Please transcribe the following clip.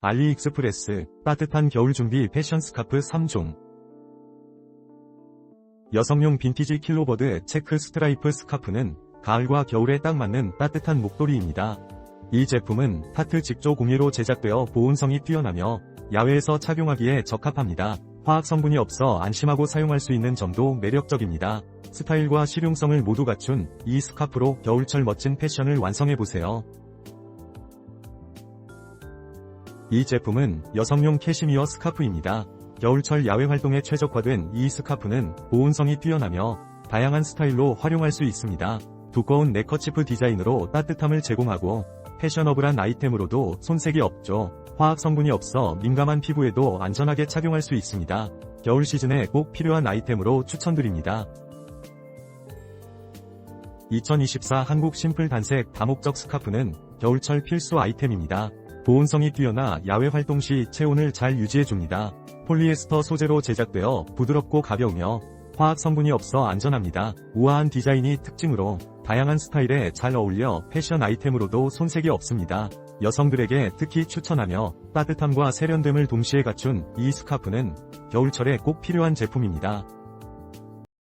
알리익스프레스 따뜻한 겨울 준비 패션 스카프 3종 여성용 빈티지 킬로버드 체크 스트라이프 스카프는 가을과 겨울에 딱 맞는 따뜻한 목도리입니다. 이 제품은 타트 직조 공예로 제작되어 보온성이 뛰어나며 야외에서 착용하기에 적합합니다. 화학 성분이 없어 안심하고 사용할 수 있는 점도 매력적입니다. 스타일과 실용성을 모두 갖춘 이 스카프로 겨울철 멋진 패션을 완성해보세요. 이 제품은 여성용 캐시미어 스카프입니다. 겨울철 야외 활동에 최적화된 이 스카프는 보온성이 뛰어나며 다양한 스타일로 활용할 수 있습니다. 두꺼운 네커치프 디자인으로 따뜻함을 제공하고 패셔너블한 아이템으로도 손색이 없죠. 화학 성분이 없어 민감한 피부에도 안전하게 착용할 수 있습니다. 겨울 시즌에 꼭 필요한 아이템으로 추천드립니다. 2024 한국 심플 단색 다목적 스카프는 겨울철 필수 아이템입니다. 보온성이 뛰어나 야외 활동 시 체온을 잘 유지해줍니다. 폴리에스터 소재로 제작되어 부드럽고 가벼우며 화학 성분이 없어 안전합니다. 우아한 디자인이 특징으로 다양한 스타일에 잘 어울려 패션 아이템으로도 손색이 없습니다. 여성들에게 특히 추천하며 따뜻함과 세련됨을 동시에 갖춘 이 스카프는 겨울철에 꼭 필요한 제품입니다.